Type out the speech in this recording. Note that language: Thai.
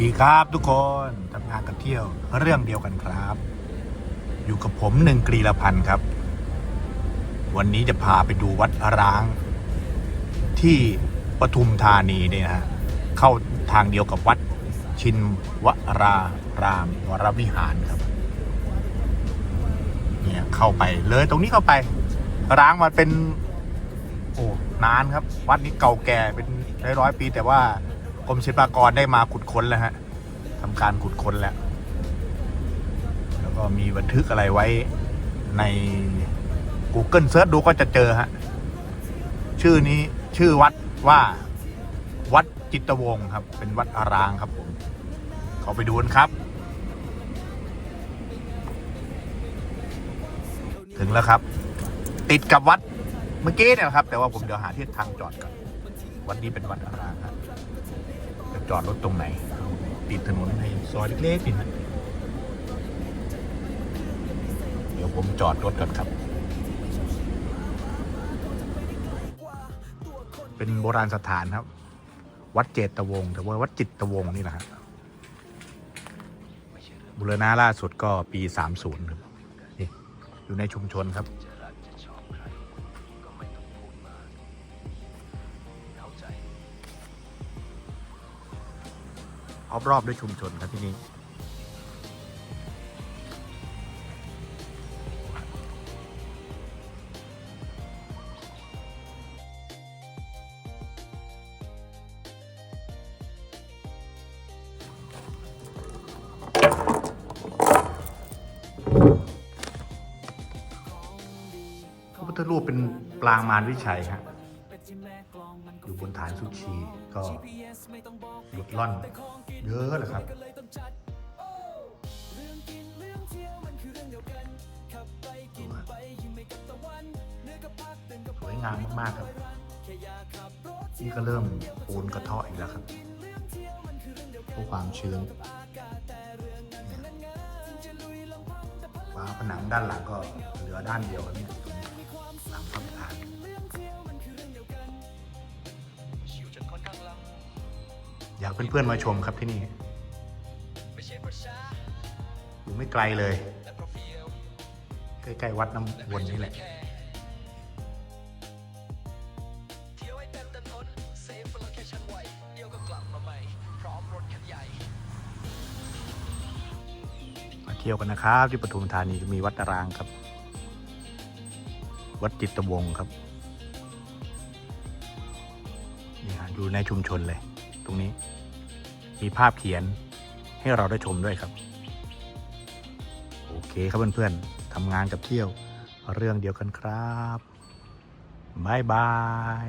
ดีครับทุกคนทำงานกับเที่ยวเรื่องเดียวกันครับ อยู่กับผมหนึ่งกรีละพันครับ วันนี้จะพาไปดูวัดร้าง ที่ปทุมธานีเนี่ยนะฮะเข้าทางเดียวกับวัดชินวรารามวรวิหารครับเนี่ยเข้าไปเลยตรงนี้เข้าไป ร้างมาเป็น โอ้นานครับ วัดนี้เก่าแก่เป็นร้อยร้อยปีแต่ว่า กรมศิลปากรได้มาขุดค้นแล้วฮะทำการขุดค้นแล้ว แล้วก็มีบันทึกอะไรไว้ใน Google เซิร์ชดูก็จะเจอฮะ ชื่อนี้ชื่อวัดว่าวัดจิตวงครับ เป็นวัดอารางครับผม เขาไปดูกันครับ ถึงแล้วครับ ติดกับวัดเมื่อกี้เนี่ยครับ แต่ว่าผมเดี๋ยวหาที่ทางจอดก่อน วัดนี้เป็นวัดอารางครับ จอดรถตรงไหน ติดถนนในซอยเล็กๆนี่นะเดี๋ยวผมจอดรถก่อนครับ เป็นโบราณสถานครับ วัดเจตวงศ์แต่ว่าวัดจิตวงศ์นี่แหละครับบุรณะล่าสุดก็ปี 30ครับนี่อยู่ในชุมชนครับ รอบรอบด้วยชุมชนครับที่นี่พระพุทธรูปเป็นปรางมารวิชัยฮะ อยู่บนฐานสุชีก็หลุดล่อนเยอะเลยครับสวยงามมากๆครับ นี่ก็เริ่มปูนกระเทาะอีกแล้วครับเพราะความชื้นเนี่ยฝาผนังด้านหลังก็เหลือด้านเดียวแล้วเนี่ากเพื่อนๆมาชมครับที่นี่อยู่ไม่ไกลเลย ใกล้ๆวัดน้ำวนนี่แหละมาเที่ยวกันนะครับ ที่ปทุมธานีมีวัดตารางครับ วัดจิตรวงศ์ครับนี่ฮะอยู่ในชุมชนเลย ตรงนี้ มีภาพเขียนให้เราได้ชมด้วยครับ โอเคครับเพื่อนๆทำงานกับเที่ยวเรื่องเดียวกันครับบายบาย